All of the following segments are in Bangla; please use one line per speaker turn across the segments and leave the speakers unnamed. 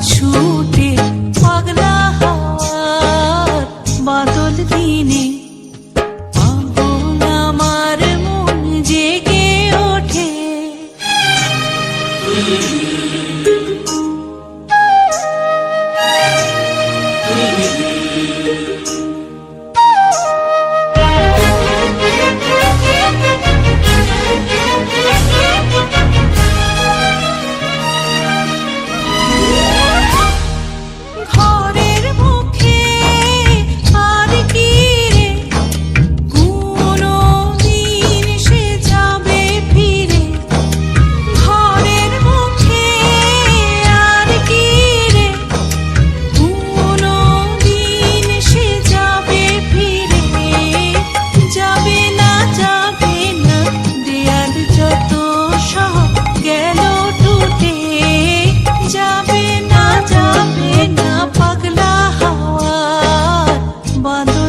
出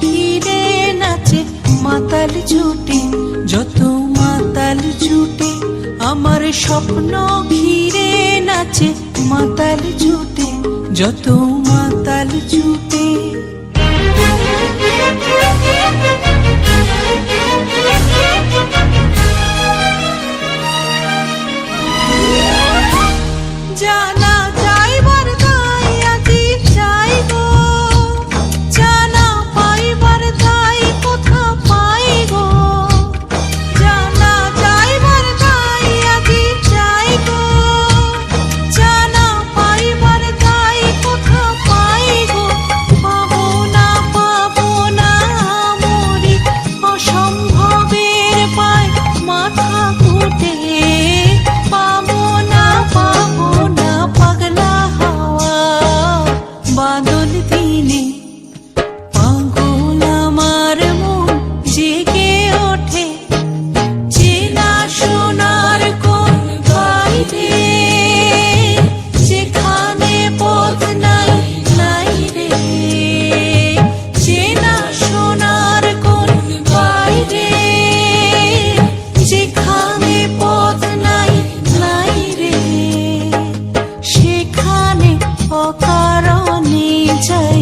ঘিরে নাচে, মাতাল ছুটে, যত মাতাল ছুটে, আমার স্বপ্ন ঘিরে নাচে, মাতাল ছুটে, যত মাতাল ছুটে। অকারণে যায়